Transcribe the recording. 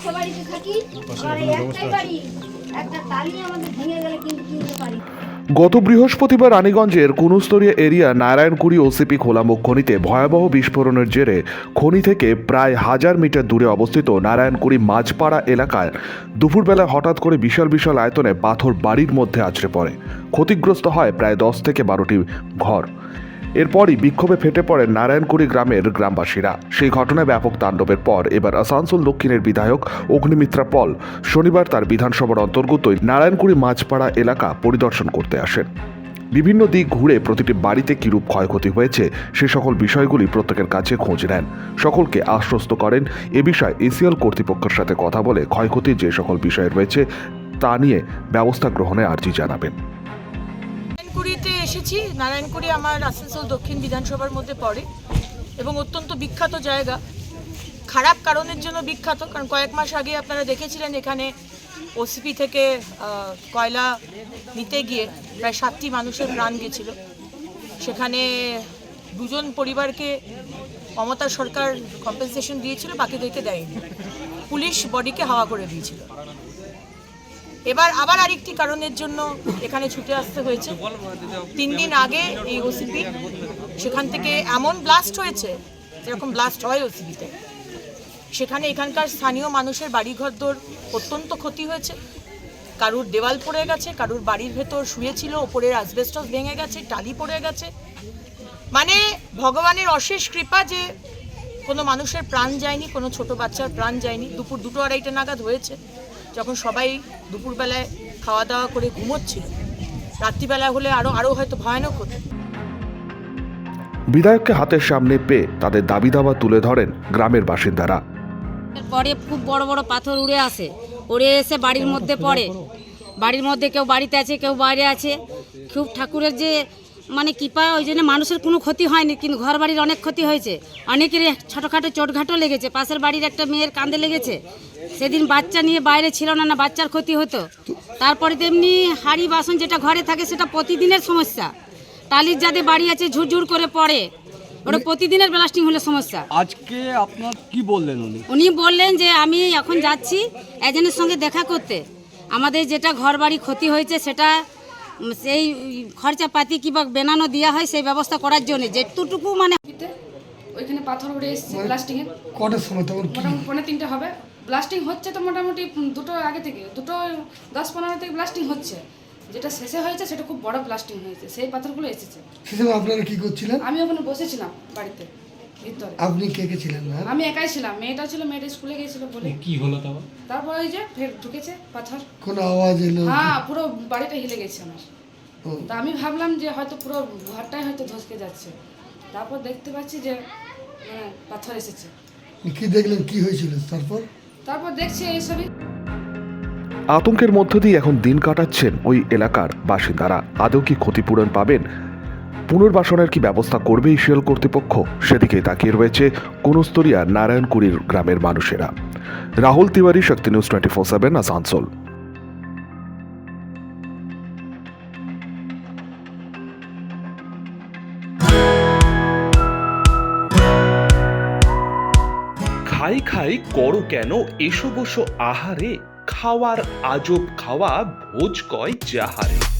পাশে বাড়িতে থাকি। আর একটাই বাড়ি একটা তালি আমাদের ভেঙে গেলে কিন্তু কিনতে পারি। গত বৃহস্পতিবার রানীগঞ্জের কুনুস্তরিয়া এরিয়া নারায়ণকুড়ি ওসিপি খোলামুখ খনিতে ভয়াবহ বিস্ফোরণের জেরে খনি থেকে প্রায় হাজার মিটার দূরে অবস্থিত নারায়ণকুড়ি মাঝপাড়া এলাকায় দুপুরবেলা হঠাৎ করে বিশাল বিশাল আয়তনে পাথর বাড়ির মধ্যে আছড়ে পড়ে। ক্ষতিগ্রস্ত হয় প্রায় দশ থেকে বারোটি ঘর। এরপরই বিক্ষোভে ফেটে পড়ে নারায়ণকুড়ি গ্রামের গ্রামবাসীরা। সেই ঘটনায় ব্যাপক তাণ্ডবের পর এবার আসানসোল দক্ষিণের বিধায়ক অগ্নিমিত্রা পল শনিবার তার বিধানসভার অন্তর্গত নারায়ণকুড়ি মাঝপাড়া এলাকা পরিদর্শন করতে আসেন। বিভিন্ন দিক ঘুরে প্রতিটি বাড়িতে কিরূপ ক্ষয়ক্ষতি হয়েছে, সে সকল বিষয়গুলি প্রত্যেকের কাছে খোঁজ নেন। সকলকে আশ্বস্ত করেন, এ বিষয়ে এসিএল কর্তৃপক্ষের সাথে কথা বলে ক্ষয়ক্ষতির যে সকল বিষয় রয়েছে তা নিয়ে ব্যবস্থা গ্রহণে আর্জি জানাবেন। নারায়ণকুড়িতে এসেছি। নারায়ণকুড়ি আমার আসানসোল দক্ষিণ বিধানসভার মধ্যে পড়ে এবং অত্যন্ত বিখ্যাত জায়গা। খারাপ কারণের জন্য বিখ্যাত, কারণ কয়েক মাস আগে আপনারা দেখেছিলেন এখানে ওসিপি থেকে কয়লা নিতে গিয়ে প্রায় সাতটি মানুষের প্রাণ গেছিল। সেখানে দুজন পরিবারকে মমতা সরকার কম্পেনসেশন দিয়েছিল, বাকিদেরকে দেয়নি। পুলিশ বডিকে হাওয়া করে দিয়েছিল। এবার আবার আরেকটি কারণের জন্য এখানে ছুটে আসতে হয়েছে। তিন দিন আগে এই ওসিপি সেখান থেকে এমন ব্লাস্ট হয়েছে, যেরকম ব্লাস্ট হয় ওসিপিতে সেখানে এখানকার স্থানীয় মানুষের বাড়িঘরদোর অত্যন্ত ক্ষতি হয়েছে। কারুর দেওয়াল পড়ে গেছে, কারুর বাড়ির ভেতর শুয়েছিল, ওপরের অ্যাসবেস্টস ভেঙে গেছে, টালি পড়ে গেছে। মানে ভগবানের অশেষ কৃপা যে কোনো মানুষের প্রাণ যায়নি, কোনো ছোট বাচ্চার প্রাণ যায়নি। দুপুর দুটো আড়াইটে নাগাদ হয়েছে। যখন সবাই দুপুরবেলায় খাওয়া দাওয়া করে ঘুমোচ্ছিল রাত্রিবেলা হলে আরও আরও হয়তো ভয়ানক হতো। বিধায়ককে হাতের সামনে পেয়ে তাদের দাবি দাবা তুলে ধরেন গ্রামের বাসিন্দারা। পরে খুব বড় বড় পাথর উড়ে আসে। উড়ে এসে বাড়ির মধ্যে পড়ে। বাড়ির মধ্যে কেউ বাড়িতে আছে কেউ বাইরে আছে। খুব ঠাকুরের যে মানে কৃপা ওই জন্য মানুষের কোনো ক্ষতি হয়নি কিন্তু ঘর বাড়ির অনেক ক্ষতি হয়েছে। অনেকেরই ছোটোখাটো চোটঘাটও লেগেছে। পাশের বাড়ির একটা মেয়ের কান্দে লেগেছে। সেদিন বাচ্চা নিয়ে বাইরে ছিল না না বাচ্চার ক্ষতি হতো। তারপরে তেমনি হাড়ি বাসন যেটা ঘরে থাকে সেটা প্রতিদিনের সমস্যা। টালির যাদের বাড়ি আছে ঝুরঝুর করে পড়ে। ওটা প্রতিদিনের ব্লাস্টিং হলে সমস্যা। আজকে আপনার কি বললেন উনি? উনি বললেন যে আমি এখন যাচ্ছি এজেন্টের সঙ্গে দেখা করতে। আমাদের যেটা ঘর বাড়ি ক্ষতি হয়েছে সেটা সেই খরচাপাতি কিংবা বেনানো দেওয়া হয় সেই ব্যবস্থা করার জন্য। যেটুকু মানে ওইখানে পাথর উড়ে এসছে ব্লাস্টিং এর। কটার সময় তখন মোটামুটি পনেরো তিনটে হবে। ব্লাস্টিং হচ্ছে তো মোটামুটি দুটো আগে থেকে দুটো দশ পনেরো থেকে ব্লাস্টিং হচ্ছে। যেটা শেষে হয়েছে সেটা খুব বড় ব্লাস্টিং হয়েছে। সেই পাথরগুলো এসেছে। সে সময় আপনারা কি করছিলেন? আমি ওখানে বসেছিলাম বাড়িতে। ভিতরে আপনি কে কে ছিলেন না আমি একাই ছিলাম মেয়েটা ছিল মেয়েটা স্কুলে গিয়েছিল বলে। কি হলো তারপর তারপর ওই যে ফের ঢুকেছে পাথর। কোনো আওয়াজ এলো? হ্যাঁ পুরো বাড়িটা হিলে গেছে আমার। তা আমি ভাবলাম যে হয়তো পুরো ঘরটাই হয়তো ধসকে যাচ্ছে। তারপর দেখতে পাচ্ছি যে মানে, পাথর এসেছে। কি দেখলেন কি হয়েছিল? তারপর? তারপর দেখছি এইসবই আতঙ্কের মধ্য দিয়ে এখন দিন কাটাচ্ছেন ওই এলাকার বাসিন্দারা। আদৌ কি ক্ষতিপূরণ পাবেন? পুনর্বাসনের কি ব্যবস্থা করবে ইসিএল কর্তৃপক্ষ? সেদিকে তাকিয়ে রয়েছে কোনস্তরিয়া নারায়ণকুড়ির গ্রামের মানুষেরা। Rahul Tiwari, Shakti news twenty four seven, Asansol. খাই খাই করো কেন? এসো বসো আহারে। খাওয়ার আজব খাওয়া, ভোজ কয় যাহারে।